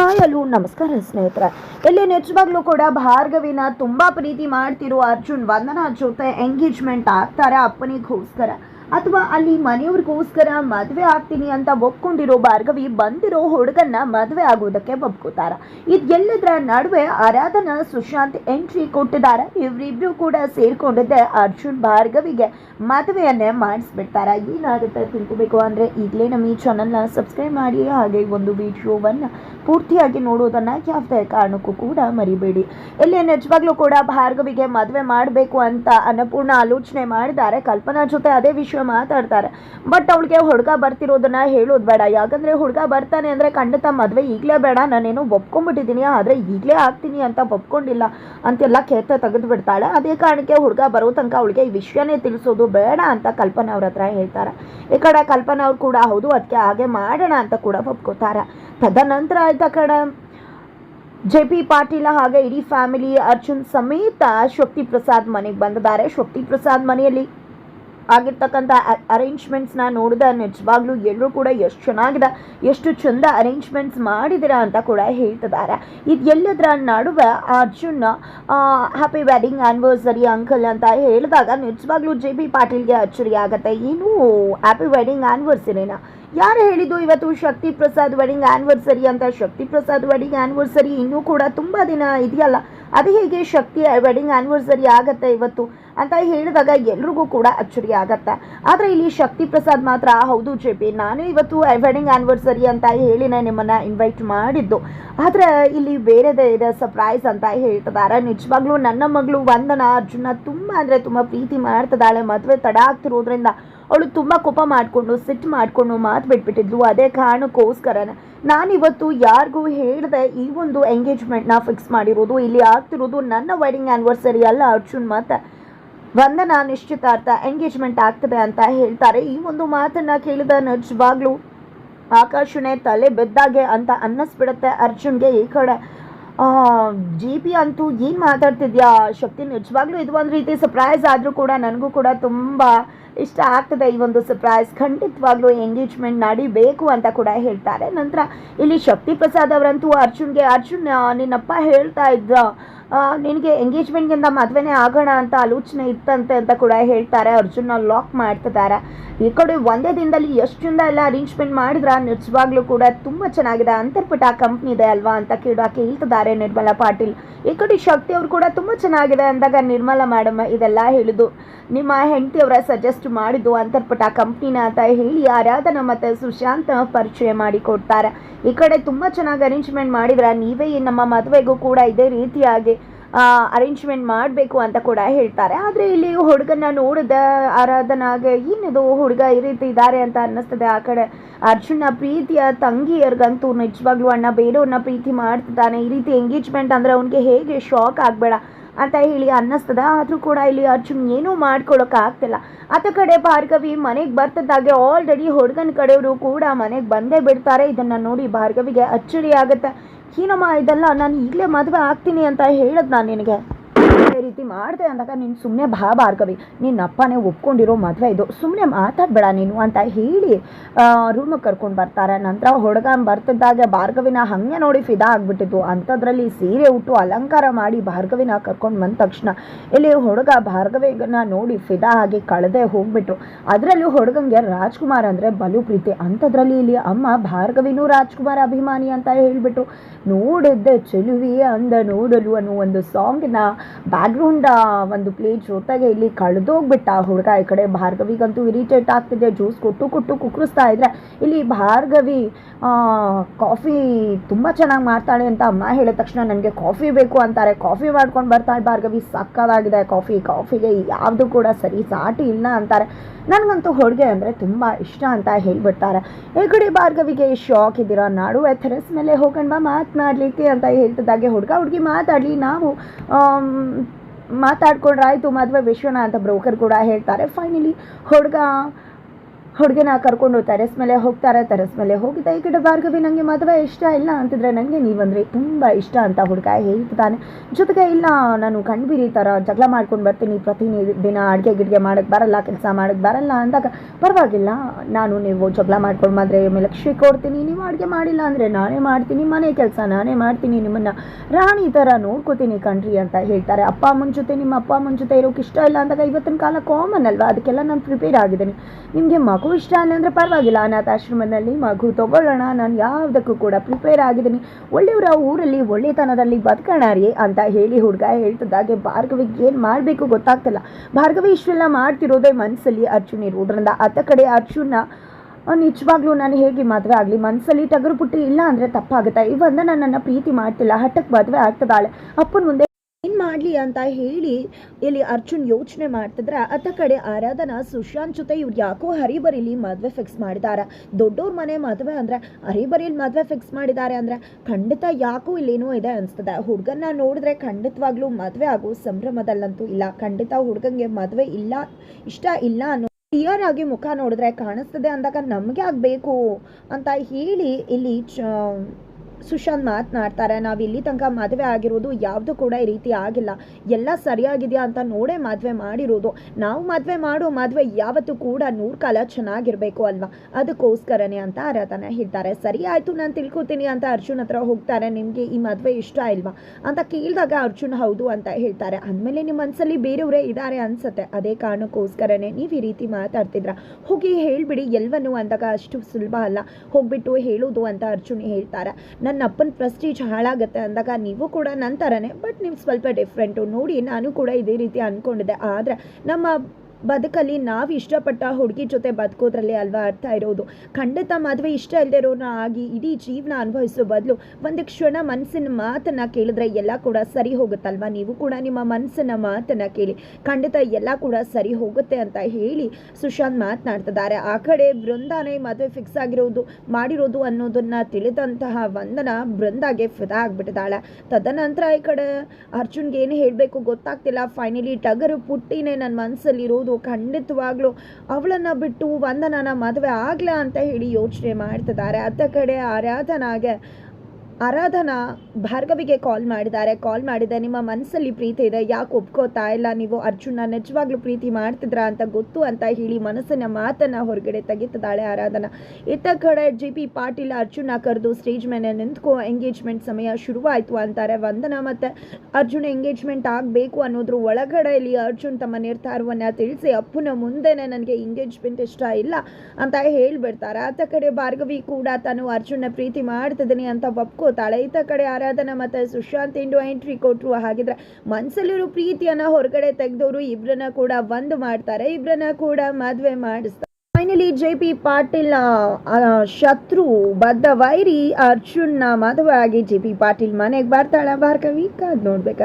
Hi hello ನಮಸ್ಕಾರ ಸ್ನೇಹಿತರೆ. ಇಲ್ಲಿ ನಿಜವಾಗ್ಲೂ ಕೂಡ ಭಾರ್ಗವಿನ ತುಂಬಾ ಪ್ರೀತಿ ಮಾಡ್ತಿರೋ ಅರ್ಜುನ್, ವಂದನಾ ಜೊತೆ ಎಂಗೇಜ್ಮೆಂಟ್ ಆಗ್ತಾರೆ ಅಪ್ಪನಿಗೋಸ್ಕರ. ಅಥವಾ ಅಲ್ಲಿ ಮನೆಯವ್ರಿಗೋಸ್ಕರ ಮದುವೆ ಆಗ್ತೀನಿ ಅಂತ ಒಪ್ಕೊಂಡಿರೋ ಭಾರ್ಗವಿ ಬಂದಿರೋ ಹುಡುಗನ್ನ ಮದುವೆ ಆಗೋದಕ್ಕೆ ಒಪ್ಕೋತಾರ. ಇದೆಲ್ಲದರ ನಡುವೆ ಆರಾಧನಾ ಸುಶಾಂತ್ ಎಂಟ್ರಿ ಕೊಟ್ಟಿದ್ದಾರೆ. ಇವರಿಬ್ರು ಕೂಡ ಸೇರ್ಕೊಂಡಿದ್ದೆ ಅರ್ಜುನ್ ಭಾರ್ಗವಿಗೆ ಮದುವೆಯನ್ನೇ ಮಾಡಿಸ್ಬಿಡ್ತಾರೆ. ಏನಾಗುತ್ತೆ ತಿಳ್ಕೋಬೇಕು ಅಂದರೆ ಈಗಲೇ ನಮ್ಮ ಈ ಚಾನಲ್ನ ಸಬ್ಸ್ಕ್ರೈಬ್ ಮಾಡಿ, ಹಾಗೆ ಒಂದು ವಿಡಿಯೋವನ್ನು ಪೂರ್ತಿಯಾಗಿ ನೋಡೋದನ್ನ ಯಾವುದೇ ಕಾರಣಕ್ಕೂ ಕೂಡ ಮರಿಬೇಡಿ. ಇಲ್ಲಿ ನಿಜವಾಗ್ಲೂ ಕೂಡ ಭಾರ್ಗವಿಗೆ ಮದುವೆ ಮಾಡಬೇಕು ಅಂತ ಅನ್ನಪೂರ್ಣ ಆಲೋಚನೆ ಮಾಡಿದ್ದಾರೆ. ಕಲ್ಪನಾ ಜೊತೆ ಅದೇ ವಿಷಯ ಮಾತಾಡ್ತಾರೆ. ಬಟ್ ಅವಳಿಗೆ ಹುಡುಗ ಬರ್ತಿರೋದನ್ನ ಹೇಳೋದು ಬೇಡ. ಯಾಕಂದ್ರೆ ಹುಡುಗ ಬರ್ತಾನೆ ಅಂದ್ರೆ ಖಂಡಿತ ಮದುವೆ ಈಗಲೇ ಬೇಡ. ನಾನೇನು ಒಪ್ಕೊಂಡ್ಬಿಟ್ಟಿದ್ದೀನಿ ಆದರೆ ಈಗಲೇ ಆಗ್ತೀನಿ ಅಂತ ಒಪ್ಕೊಂಡಿಲ್ಲ ಅಂತೆಲ್ಲ ಕೆತ್ತ ತೆಗೆದು ಬಿಡ್ತಾಳೆ ಅದೇ ಕಾರಣಕ್ಕೆ ಹುಡುಗ ಬರೋ ತನಕ ಅವಳಿಗೆ ಈ ವಿಷಯನೇ ತಿಳಿಸೋದು ಬೇಡ ಅಂತ ಕಲ್ಪನಾ ಅವ್ರ ಹತ್ರ ಹೇಳ್ತಾರೆ. ಈ ಕಡೆ ಕಲ್ಪನಾ ಅವ್ರು ಕೂಡ, ಹೌದು ಅದಕ್ಕೆ ಹಾಗೆ ಮಾಡೋಣ ಅಂತ ಕೂಡ ಒಪ್ಕೋತಾರೆ. ತದನಂತರ ಆಯ್ತ ಕಡೆ ಜೆ ಪಿ ಪಾಟೀಲ ಹಾಗೆ ಇಡೀ ಫ್ಯಾಮಿಲಿ ಅರ್ಜುನ್ ಸಮೇತ ಶಕ್ತಿ ಪ್ರಸಾದ್ ಮನೆಗೆ ಬಂದಿದ್ದಾರೆ. ಶಕ್ತಿ ಪ್ರಸಾದ್ ಮನೆಯಲ್ಲಿ ಆಗಿರ್ತಕ್ಕಂಥ ಅರೇಂಜ್ಮೆಂಟ್ಸ್ನ ನೋಡಿದ ನಿಜವಾಗ್ಲೂ ಎಲ್ಲರೂ ಕೂಡ ಎಷ್ಟು ಚೆನ್ನಾಗಿದೆ, ಎಷ್ಟು ಚಂದ ಅರೇಂಜ್ಮೆಂಟ್ಸ್ ಮಾಡಿದಿರ ಅಂತ ಕೂಡ ಹೇಳ್ತಿದ್ದಾರೆ. ಇದು ಎಲ್ಲದರ ನಡುವೆ Arjun happy wedding anniversary uncle ಅಂತ ಹೇಳಿದಾಗ ನಿಜವಾಗ್ಲೂ ಜೆ ಬಿ ಪಾಟೀಲ್ಗೆ ಅಚ್ಚರಿ ಆಗತ್ತೆ. ಏನು ಹ್ಯಾಪಿ ವೆಡ್ಡಿಂಗ್ ಆ್ಯನಿವರ್ಸರಿನ ಯಾರು ಹೇಳಿದ್ದು ಇವತ್ತು ಶಕ್ತಿ ಪ್ರಸಾದ್ ವೆಡ್ಡಿಂಗ್ ಆ್ಯನಿವರ್ಸರಿ ಅಂತ? ಶಕ್ತಿ ಪ್ರಸಾದ್ ವೆಡ್ಡಿಂಗ್ ಆ್ಯನಿವರ್ಸರಿ ಇನ್ನೂ ಕೂಡ ತುಂಬ ದಿನ ಇದೆಯಲ್ಲ, ಅದು ಹೇಗೆ ಶಕ್ತಿ ವೆಡ್ಡಿಂಗ್ ಆ್ಯನಿವರ್ಸರಿ ಆಗುತ್ತೆ ಇವತ್ತು? ಅಂತ ಹೇಳಿದಾಗ ಎಲ್ರಿಗೂ ಕೂಡ ಅಚ್ಚರಿ ಆಗತ್ತೆ. ಆದರೆ ಇಲ್ಲಿ ಶಕ್ತಿ ಪ್ರಸಾದ್ ಮಾತ್ರ, ಹೌದು ಜೆ ಪಿ, ನಾನು ಇವತ್ತು ವೆಡ್ಡಿಂಗ್ ಆ್ಯನಿವರ್ಸರಿ ಅಂತ ಹೇಳಿನೇ ನಿಮ್ಮನ್ನು ಇನ್ವೈಟ್ ಮಾಡಿದ್ದು. ಆದರೆ ಇಲ್ಲಿ ಬೇರೆದೇ ಇದೆ ಸರ್ಪ್ರೈಸ್ ಅಂತ ಹೇಳ್ತಿದ್ದಾರೆ. ನಿಜವಾಗ್ಲೂ ನನ್ನ ಮಗಳು ವಂದನ ಅರ್ಜುನ ತುಂಬ ಅಂದರೆ ತುಂಬ ಪ್ರೀತಿ ಮಾಡ್ತಿದ್ದಾಳೆ. ಮದುವೆ ತಡ ಆಗ್ತಿರೋದ್ರಿಂದ ಅವಳು ತುಂಬ ಕೋಪ ಮಾಡಿಕೊಂಡು, ಸಿಟ್ಟು ಮಾಡಿಕೊಂಡು ಮಾತು ಬಿಟ್ಬಿಟ್ಟಿದ್ಲು. ಅದೇ ಕಾರಣಕ್ಕೋಸ್ಕರನೇ ನಾನಿವತ್ತು ಯಾರಿಗೂ ಹೇಳಿದೆ ಈ ಒಂದು ಎಂಗೇಜ್ಮೆಂಟ್ನ ಫಿಕ್ಸ್ ಮಾಡಿರೋದು. ಇಲ್ಲಿ ಆಗ್ತಿರೋದು ನನ್ನ ವೆಡ್ಡಿಂಗ್ ಆ್ಯನಿವರ್ಸರಿ ಅಲ್ಲ ಅರ್ಜುನ್ ಮತ್ತು. ವಂದನಾ ನಿಶ್ಚಿತಾರ್ಥ ಎಂಗೇಜ್ಮೆಂಟ್ ಆಗ್ತದೆ ಅಂತ ಹೇಳ್ತಾರೆ. ಈ ಒಂದು ಮಾತನ್ನ ಕೇಳಿದ ನಿಜವಾಗ್ಲೂ ಆಕರ್ಷಣೆ ತಲೆ ಬಿದ್ದಾಗೆ ಅಂತ ಅನ್ನಿಸ್ಬಿಡುತ್ತೆ ಅರ್ಜುನ್ಗೆ ಈ ಕಡೆ. ಜಿ ಪಿ ಅಂತೂ ಏನು ಮಾತಾಡ್ತಿದ್ಯಾ? ಶಕ್ತಿ ನಿಜವಾಗ್ಲೂ ಇದು ಒಂದು ರೀತಿ ಸರ್ಪ್ರೈಸ್ ಆದರೂ ಕೂಡ ನನಗೂ ಕೂಡ ತುಂಬ ಇಷ್ಟ ಆಗ್ತದೆ ಈ ಒಂದು ಸರ್ಪ್ರೈಸ್ ಖಂಡಿತವಾಗ್ಲೂ ಎಂಗೇಜ್ಮೆಂಟ್ ನಡಿಬೇಕು ಅಂತ ಕೂಡ ಹೇಳ್ತಾರೆ. ನಂತರ ಇಲ್ಲಿ ಶಕ್ತಿ ಪ್ರಸಾದ್ ಅವರಂತೂ ಅರ್ಜುನ್ಗೆ, ಅರ್ಜುನ್ ನಿನ್ನಪ್ಪ ಹೇಳ್ತಾ ಇದ್ದ ನಿನಗೆ ಎಂಗೇಜ್ಮೆಂಟ್ಗಿಂತ ಮದುವೆನೇ ಆಗೋಣ ಅಂತ ಆಲೋಚನೆ ಇತ್ತಂತೆ ಅಂತ ಕೂಡ ಹೇಳ್ತಾರೆ. ಅರ್ಜುನ್ನ ಲಾಕ್ ಮಾಡ್ತಿದ್ದಾರೆ. ಈ ಕಡೆ ಒಂದೇ ದಿನದಲ್ಲಿ ಎಷ್ಟು ಚಂದ ಎಲ್ಲ ಅರೇಂಜ್ಮೆಂಟ್ ಮಾಡಿದ್ರ? ನಿಜವಾಗ್ಲೂ ಕೂಡ ತುಂಬ ಚೆನ್ನಾಗಿದೆ. ಅಂತರ್ಪಟ ಕಂಪ್ನಿ ಇದೆ ಅಲ್ವಾ ಅಂತ ಕೇಳೋಕೆ ಹೇಳ್ತಿದ್ದಾರೆ ನಿರ್ಮಲಾ ಪಾಟೀಲ್. ಈ ಕಡೆ ಶಕ್ತಿ ಅವರು ಕೂಡ ತುಂಬ ಚೆನ್ನಾಗಿದೆ ಅಂದಾಗ ನಿರ್ಮಲಾ ಮೇಡಮ್ ಇದೆಲ್ಲ ಹೇಳಿದ್ದು. ನಿಮ್ಮ ಹೆಂಡತಿಯವರ ಸಜೆಸ್ಟ್ ಮಾಡಿದ್ದು ಅಂತರ್ಪಟ ಕಂಪ್ನಿನ ಅಂತ ಹೇಳಿ ಆರಾಧನ ಮತ್ತು ಸುಶಾಂತ್ ಪರಿಚಯ ಮಾಡಿಕೊಡ್ತಾರೆ ಈ ಕಡೆ ತುಂಬ ಚೆನ್ನಾಗಿ ಅರೇಂಜ್ಮೆಂಟ್ ಮಾಡಿದ್ರೆ? ನೀವೇ ನಮ್ಮ ಮದುವೆಗೂ ಕೂಡ ಇದೇ ರೀತಿಯಾಗಿ ಅರೇಂಜ್ಮೆಂಟ್ ಮಾಡಬೇಕು ಅಂತ ಕೂಡ ಹೇಳ್ತಾರೆ. ಆದರೆ ಇಲ್ಲಿ ಹುಡುಗನ ನೋಡಿದ ಆರಾಧನಾಗೆ ಏನಿದು ಹುಡುಗ ಈ ರೀತಿ ಇದ್ದಾರೆ ಅಂತ ಅನ್ನಿಸ್ತದೆ. ಆ ಕಡೆ ಅರ್ಜುನ ಪ್ರೀತಿಯ ತಂಗಿಯರ್ಗಂತೂ ನಿಜವಾಗ್ಲೂ ಅಣ್ಣ ಬೇರೆಯವ್ರನ್ನ ಪ್ರೀತಿ ಮಾಡ್ತಿದ್ದಾನೆ. ಈ ರೀತಿ ಎಂಗೇಜ್ಮೆಂಟ್ ಅಂದರೆ ಅವನಿಗೆ ಹೇಗೆ ಶಾಕ್ ಆಗಬೇಡ ಅಂತ ಹೇಳಿ ಅನ್ನಿಸ್ತದೆ. ಆದರೂ ಕೂಡ ಇಲ್ಲಿ ಅರ್ಜುನ್ ಏನೂ ಮಾಡ್ಕೊಳಕ್ಕೆ ಆಗ್ತಿಲ್ಲ. ಆತ ಕಡೆ ಭಾರ್ಗವಿ ಮನೆಗೆ ಬರ್ತದಾಗೆ ಆಲ್ರೆಡಿ ಹುಡುಗನ ಕಡೆಯವರು ಕೂಡ ಮನೆಗೆ ಬಂದೇ ಬಿಡ್ತಾರೆ. ಇದನ್ನು ನೋಡಿ ಭಾರ್ಗವಿಗೆ ಅಚ್ಚರಿ ಆಗುತ್ತೆ. ಏನಮ್ಮ ಇದೆಲ್ಲ ನಾನು ಈಗಲೇ ಮದುವೆ ಆಗ್ತೀನಿ ಅಂತ ಹೇಳದ್ ನಾನು ನಿನಗೆ. ಈ ರೀತಿ ಮಾಡಿದೆ ಅಂದಾಗ ನೀನು ಸುಮ್ಮನೆ ಬಾ ಭಾರ್ಗವಿ. ನಿನ್ನ ಅಪ್ಪನೇ ಒಪ್ಕೊಂಡಿರೋ ಮದುವೆ ಇದು. ಸುಮ್ಮನೆ ಮಾತಾಡಬೇಡ ನೀನು ಅಂತ ಹೇಳಿ ರೂಮಿಗೆ ಕರ್ಕೊಂಡು ಬರ್ತಾರೆ. ನಂತರ ಹುಡುಗ ಬರ್ತಿದ್ದಾಗ ಭಾರ್ಗವಿನ ಹಾಗೆ ನೋಡಿ ಫಿದಾ ಆಗಿಬಿಟ್ಟಿತ್ತು ಅಂಥದ್ರಲ್ಲಿ ಸೀರೆ ಉಟ್ಟು ಅಲಂಕಾರ ಮಾಡಿ ಭಾರ್ಗವಿನ ಕರ್ಕೊಂಡು ಬಂದ ತಕ್ಷಣ ಇಲ್ಲಿ ಹುಡುಗ ಭಾರ್ಗವಿನ ನೋಡಿ ಫಿದಾ ಆಗಿ ಕಳೆದೇ ಹೋಗ್ಬಿಟ್ರು. ಅದರಲ್ಲೂ ಹುಡುಗಂಗೆ ರಾಜ್ಕುಮಾರ್ ಅಂದರೆ ಬಲು ಪ್ರೀತಿ. ಅಂಥದ್ರಲ್ಲಿ ಇಲ್ಲಿ ಅಮ್ಮ ಭಾರ್ಗವಿನೂ ರಾಜ್ಕುಮಾರ್ ಅಭಿಮಾನಿ ಅಂತ ಹೇಳ್ಬಿಟ್ರು ನೋಡಿದ್ದೆ ಚೆಲುವಿ ಅಂದ ನೋಡಲು ಅನ್ನೋ ಒಂದು ಸಾಂಗಿನ ಬ್ಯಾಕ್ಗ್ರೌಂಡ್ ಒಂದು ಪ್ಲೇಟ್ ಜೊತೆಗೆ ಇಲ್ಲಿ ಕಳೆದೋಗ್ಬಿಟ್ಟ ಹುಡುಗ. ಈ ಕಡೆ ಭಾರ್ಗವಿಗಂತೂ ಇರಿಟೇಟ್ ಆಗ್ತಿದೆ. ಜ್ಯೂಸ್ ಕೊಟ್ಟು ಕೊಟ್ಟು ಕುಕ್ಕರಿಸ್ತಾ ಇದ್ರೆ ಇಲ್ಲಿ ಭಾರ್ಗವಿ ಕಾಫಿ ತುಂಬ ಚೆನ್ನಾಗಿ ಮಾಡ್ತಾಳೆ ಅಂತ ಅಮ್ಮ ಹೇಳಿದ ತಕ್ಷಣ ನನಗೆ ಕಾಫಿ ಬೇಕು ಅಂತಾರೆ. ಕಾಫಿ ಮಾಡ್ಕೊಂಡು ಬರ್ತಾಳೆ ಭಾರ್ಗವಿ ಸಕ್ಕದಾಗಿದೆ. ಕಾಫಿ ಕಾಫಿಗೆ ಯಾವುದು ಕೂಡ ಸರಿ ಸಾಟಿ ಇಲ್ಲ ಅಂತಾರೆ. ನನಗಂತೂ ಹೊಡಿಗೆ ಅಂದರೆ ತುಂಬ ಇಷ್ಟ ಅಂತ ಹೇಳ್ಬಿಡ್ತಾರೆ. ಈ ಕಡೆ ಭಾರ್ಗವಿಗೆ ಶಾಕ್ ಇದ್ದೀರಾ? ನಡುವೆ ಎಥರಸ್ ಮೇಲೆ ಹೋಗೋಣ ಮಾತನಾಡ್ಲಿಕ್ಕೆ ಅಂತ ಹೇಳ್ತಿದ್ದಾಗೆ ಹುಡುಗ. ಹುಡುಗಿ ಮಾತಾಡಲಿ. ನಾವು ಆಮ್, ಮಾತಾಡ್ಕೊಂಡ್ರೆ ಆಯಿತು ಮದುವೆ ವಿಶ್ವನಾಥ ಬ್ರೋಕರ್ ಕೂಡ ಹೇಳ್ತಾರೆ. ಫೈನಲಿ ಹುಡುಗ ಹುಡುಗನ ಕರ್ಕೊಂಡು ಟೆರೆಸ್ ಮೇಲೆ ಹೋಗ್ತಾರೆ, ಟೆರೆಸ್ ಮೇಲೆ ಹೋಗಿದ್ದ ಈ ಕಡೆ ಭಾರ್ಗವಿ ನನಗೆ ಮದುವೆ ಇಷ್ಟ ಇಲ್ಲ ಅಂತಿದ್ರೆ ನನಗೆ ನೀವಂದರೆ ತುಂಬ ಇಷ್ಟ ಅಂತ ಹುಡುಗ ಹೇಳ್ತಾನೆ. ಜೊತೆಗೆ ಇಲ್ಲ, ನಾನು ಕಣ್ಬಿರಿ ಥರ ಜಗಳ ಮಾಡ್ಕೊಂಡು ಬರ್ತೀನಿ ಪ್ರತಿ ದಿನ ಅಡುಗೆ ಗಿಡಿಗೆ ಮಾಡೋಕ್ಕೆ ಬರಲ್ಲ, ಕೆಲಸ ಮಾಡೋಕ್ಕೆ ಬರಲ್ಲ ಅಂದಾಗ ಪರವಾಗಿಲ್ಲ, ನಾನು ನೀವು ಜಗಳ ಮಾಡ್ಕೊಂಡು ಬಂದರೆ ಲಕ್ಷ್ಮಿ ಕೊಡ್ತೀನಿ, ನೀವು ಅಡುಗೆ ಮಾಡಿಲ್ಲ ಅಂದರೆ ನಾನೇ ಮಾಡ್ತೀನಿ, ಮನೆ ಕೆಲಸ ನಾನೇ ಮಾಡ್ತೀನಿ, ನಿಮ್ಮನ್ನು ರಾಣಿ ಥರ ನೋಡ್ಕೋತೀನಿ ಕಣ್ರಿ ಅಂತ ಹೇಳ್ತಾರೆ. ಅಪ್ಪ ಅಮ್ಮನ ಜೊತೆ, ನಿಮ್ಮ ಅಪ್ಪ ಅಮ್ಮನ ಜೊತೆ ಇರೋಕೆ ಇಷ್ಟ ಇಲ್ಲ ಅಂದಾಗ ಇವತ್ತಿನ ಕಾಲ ಕಾಮನ್ ಅಲ್ವಾ? ಅದಕ್ಕೆಲ್ಲ ನಾನು ಪ್ರಿಪೇರ್ ಆಗಿದ್ದೀನಿ. ನಿಮಗೆ ಮಗು ಇಷ್ಟ ಅಲ್ಲ ಅಂದರೆ ಪರವಾಗಿಲ್ಲ. ಅನಾಥಾಶ್ರಮದಲ್ಲಿ ಮಗು ತಗೊಳ್ಳೋಣ. ನಾನು ಯಾವುದಕ್ಕೂ ಕೂಡ ಪ್ರಿಪೇರ್ ಆಗಿದ್ದೀನಿ. ಒಳ್ಳೆಯವರ ಊರಲ್ಲಿ ಒಳ್ಳೆತನದಲ್ಲಿ ಬದುಕೋಣ ರೀ ಅಂತ ಹೇಳಿ ಹುಡುಗ ಹೇಳ್ತಿದ್ದಾಗೆ ಭಾರ್ಗವಿಗೆ ಏನು ಮಾಡಬೇಕು ಗೊತ್ತಾಗ್ತಿಲ್ಲ. ಭಾರ್ಗವಿ ಇಷ್ಟೆಲ್ಲ ಮಾಡ್ತಿರೋದೇ ಮನಸ್ಸಲ್ಲಿ ಅರ್ಜುನ್ ಇರೋದ್ರಿಂದ ಅತ್ತ ಕಡೆ ಅರ್ಜುನ ನಿಜವಾಗ್ಲೂ ನಾನು ಹೇಗೆ ಮದುವೆ ಆಗಲಿ? ಮನಸ್ಸಲ್ಲಿ ಟಗರು ಪುಟ್ಟಿ ಇಲ್ಲ ಅಂದರೆ ತಪ್ಪಾಗುತ್ತೆ. ಇವಂದ ನಾನು ನನ್ನ ಪ್ರೀತಿ ಮಾಡ್ತಿಲ್ಲ. ಹಠಕ್ಕೆ ಮದುವೆ ಆಗ್ತದಾಳೆ. ಅಪ್ಪನ ಮುಂದೆ ಏನು ಮಾಡಲಿ ಅಂತ ಹೇಳಿ ಇಲ್ಲಿ ಅರ್ಜುನ್ ಯೋಚನೆ ಮಾಡ್ತಿದ್ರ ಅತ್ತ ಕಡೆ ಆರಾಧನಾ ಸುಶಾಂತ್ ಜೊತೆ ಇವ್ರು ಯಾಕೋ ಹರಿಬರಿಲಿ ಮದ್ವೆ ಫಿಕ್ಸ್ ಮಾಡಿದ್ದಾರೆ ದೊಡ್ಡವ್ರ ಮನೆ ಮದ್ವೆ ಅಂದ್ರೆ ಹರಿಬರಿಲಿ ಮದ್ವೆ ಫಿಕ್ಸ್ ಮಾಡಿದ್ದಾರೆ ಅಂದ್ರೆ ಖಂಡಿತ ಯಾಕೋ ಇಲ್ಲೇನೋ ಇದೆ ಅನ್ಸ್ತದ. ಹುಡುಗನ್ನ ನೋಡಿದ್ರೆ ಖಂಡಿತವಾಗ್ಲೂ ಮದುವೆ ಆಗೋ ಸಂಭ್ರಮದಲ್ಲಂತೂ ಇಲ್ಲ. ಖಂಡಿತ ಹುಡುಗಂಗೆ ಮದುವೆ ಇಲ್ಲ, ಇಷ್ಟ ಇಲ್ಲ ಅನ್ನೋ ಕ್ಲಿಯರ್ ಆಗಿ ಮುಖ ನೋಡಿದ್ರೆ ಕಾಣಿಸ್ತದೆ ಅಂದಾಗ ನಮಗೆ ಆಗಬೇಕು ಅಂತ ಹೇಳಿ ಇಲ್ಲಿ ಸುಶಾಂತ್ ಮಾತನಾಡ್ತಾರೆ, ನಾವು ಇಲ್ಲಿ ತನಕ ಮದುವೆ ಆಗಿರೋದು ಯಾವುದು ಕೂಡ ಈ ರೀತಿ ಆಗಿಲ್ಲ. ಎಲ್ಲ ಸರಿಯಾಗಿದೆಯಾ ಅಂತ ನೋಡೇ ಮದುವೆ ಮಾಡಿರೋದು. ನಾವು ಮದುವೆ ಮಾಡೋ ಮದುವೆ ಯಾವತ್ತೂ ಕೂಡ ನೂರು ಕಾಲ ಚೆನ್ನಾಗಿರಬೇಕು ಅಲ್ವಾ? ಅದಕ್ಕೋಸ್ಕರನೇ ಅಂತ ಆರಾಧನೆ ಹೇಳ್ತಾರೆ. ಸರಿ ಆಯಿತು, ನಾನು ತಿಳ್ಕೊತೀನಿ ಅಂತ ಅರ್ಜುನ್ ಹತ್ರ ಹೋಗ್ತಾರೆ, ನಿಮಗೆ ಈ ಮದುವೆ ಇಷ್ಟ ಇಲ್ವಾ? ಅಂತ ಕೇಳಿದಾಗ ಅರ್ಜುನ್ ಹೌದು ಅಂತ ಹೇಳ್ತಾರೆ. ಅಂದಮೇಲೆ ನಿಮ್ಮ ಮನಸ್ಸಲ್ಲಿ ಬೇರೆಯವರೇ ಇದ್ದಾರೆ ಅನ್ಸುತ್ತೆ. ಅದೇ ಕಾರಣಕ್ಕೋಸ್ಕರನೇ ನೀವು ಈ ರೀತಿ ಮಾತಾಡ್ತಿದ್ರ. ಹೋಗಿ ಹೇಳಿಬಿಡಿ ಎಲ್ವನು ಅಂದಾಗ ಅಷ್ಟು ಸುಲಭ ಅಲ್ಲ. ಹೋಗ್ಬಿಟ್ಟು ಹೇಳೋದು ಅಂತ ಅರ್ಜುನ್ ಹೇಳ್ತಾರೆ. ನನ್ನ ಅಪ್ಪನ ಪ್ರೆಸ್ಟೀಜ್ ಹಾಳಾಗುತ್ತೆ ಅಂದಾಗ ನೀವು ಕೂಡ ನನ್ನ ಥರನೇ ಬಟ್ ನೀವು ಸ್ವಲ್ಪ ಡಿಫ್ರೆಂಟು ನೋಡಿ, ನಾನು ಕೂಡ ಇದೇ ರೀತಿ ಅಂದ್ಕೊಂಡಿದ್ದೆ ಆದರೆ ನಮ್ಮ ಬದುಕಲ್ಲಿ ನಾವು ಇಷ್ಟಪಟ್ಟ ಹುಡುಗಿ ಜೊತೆ ಬದುಕೋದ್ರಲ್ಲಿ ಅಲ್ವಾ ಅರ್ಥ ಇರೋದು. ಖಂಡಿತ ಮದುವೆ ಇಷ್ಟ ಇಲ್ಲದೆ ಆಗಿ ಇಡೀ ಜೀವನ ಅನುಭವಿಸೋ ಬದಲು ಒಂದು ಕ್ಷಣ ಮನಸ್ಸಿನ ಮಾತನ್ನು ಕೇಳಿದ್ರೆ ಎಲ್ಲ ಕೂಡ ಸರಿ ಹೋಗುತ್ತಲ್ವಾ? ನೀವು ಕೂಡ ನಿಮ್ಮ ಮನಸ್ಸಿನ ಮಾತನ್ನು ಕೇಳಿ. ಖಂಡಿತ ಎಲ್ಲ ಕೂಡ ಸರಿ ಹೋಗುತ್ತೆ ಅಂತ ಹೇಳಿ ಸುಶಾಂತ್ ಮಾತನಾಡ್ತಿದ್ದಾರೆ. ಆ ಕಡೆ ಬೃಂದಾನೇ ಮದುವೆ ಫಿಕ್ಸ್ ಆಗಿರೋದು, ಮಾಡಿರೋದು ಅನ್ನೋದನ್ನ ತಿಳಿದಂತಹ ವಂದನ ಬೃಂದಾಗೆ ಫಿದಾ ಆಗಿಬಿಟ್ಟಿದ್ದಾಳೆ. ತದನಂತರ ಈ ಕಡೆ ಅರ್ಜುನ್ಗೆ ಏನು ಹೇಳಬೇಕು ಗೊತ್ತಾಗ್ತಿಲ್ಲ. ಫೈನಲಿ ಟಗರು ಪುಟ್ಟಿನೇ ನನ್ನ ಮನಸ್ಸಲ್ಲಿರೋದು ಖಂಡಿತವಾಗ್ಲೂ ಅವಳನ್ನು ಬಿಟ್ಟು ವಂದನನ ಮದುವೆ ಆಗಲ್ಲ ಅಂತ ಹೇಳಿ ಯೋಚನೆ ಮಾಡ್ತಿದ್ದಾರೆ. ಅತ್ತ ಕಡೆ ಆರಾಧನಾಗೆ ಆರಾಧನಾ ಭಾರ್ಗವಿಗೆ ಕಾಲ್ ಮಾಡಿದ್ದಾರೆ. ಕಾಲ್ ಮಾಡಿದೆ, ನಿಮ್ಮ ಮನಸ್ಸಲ್ಲಿ ಪ್ರೀತಿ ಇದೆ, ಯಾಕೆ ಒಪ್ಕೋತಾ ಇಲ್ಲ? ನೀವು ಅರ್ಜುನ ನಿಜವಾಗ್ಲೂ ಪ್ರೀತಿ ಮಾಡ್ತಿದ್ರಾ ಅಂತ ಗೊತ್ತು ಅಂತ ಹೇಳಿ ಮನಸ್ಸಿನ ಮಾತನ್ನ ಹೊರಗಡೆ ತೆಗಿತಿದ್ದಾಳೆ ಆರಾಧನಾ. ಇತ್ತ ಕಡೆ ಜಿ ಪಿ ಪಾಟೀಲ್, ಅರ್ಜುನ ಕರೆದು ಸ್ಟೇಜ್ ಮೇಲೆ ನಿಂತ್ಕೋ ಎಂಗೇಜ್ಮೆಂಟ್ ಸಮಯ ಶುರುವಾಯಿತು ಅಂತಾರೆ. ವಂದನಾ ಮತ್ತು ಅರ್ಜುನ ಎಂಗೇಜ್ಮೆಂಟ್ ಆಗಬೇಕು ಅನ್ನೋದ್ರ ಒಳಗಡೆಯಲ್ಲಿ ಅರ್ಜುನ್ ತಮ್ಮ ನಿರ್ಧಾರವನ್ನು ತಿಳಿಸಿ, ಅಪ್ಪನ ಮುಂದೆನೆ ನನಗೆ ಎಂಗೇಜ್ಮೆಂಟ್ ಇಷ್ಟ ಇಲ್ಲ ಅಂತ ಹೇಳಿಬಿಡ್ತಾರೆ. ಆತ ಕಡೆ ಭಾರ್ಗವಿ ಕೂಡ, ತಾನು ಅರ್ಜುನ ಪ್ರೀತಿ ಮಾಡ್ತಿದ್ದೀನಿ ಅಂತ ಈತ ಕಡೆ ಆರಾಧನಾ ಮತ್ತು ಸುಶಾಂತ್ ಇಂಡು ಎಂಟ್ರಿ ಕೊಟ್ಟರು ಹಾಗಿದ್ರೆ ಮನಸಲ್ಲಿರೋ ಪ್ರೀತಿಯನ್ನ ಹೊರಗಡೆ ತೆಗೆದವರು ಇಬ್ಬರನ್ನ ಕೂಡ ಒಂದು ಮಾಡ್ತಾರೆ. ಇಬ್ಬರನ್ನ ಕೂಡ ಮದುವೆ ಮಾಡಿಸ್ತಾರೆ. ಫೈನಲಿ ಜೆ ಪಿ ಪಾಟೀಲ್ ಆ, ಶತ್ರು ಬದ್ಧ ವೈರಿ ಅರ್ಜುನ್ನ ಮದುವೆ ಆಗಿ ಜೆ ಪಿ ಪಾಟೀಲ್ ಮನೆಗೆ ಬರ್ತಾಳ. ಭಾರ್ಗವಿ ಕಾದ್ ನೋಡ್ಬೇಕು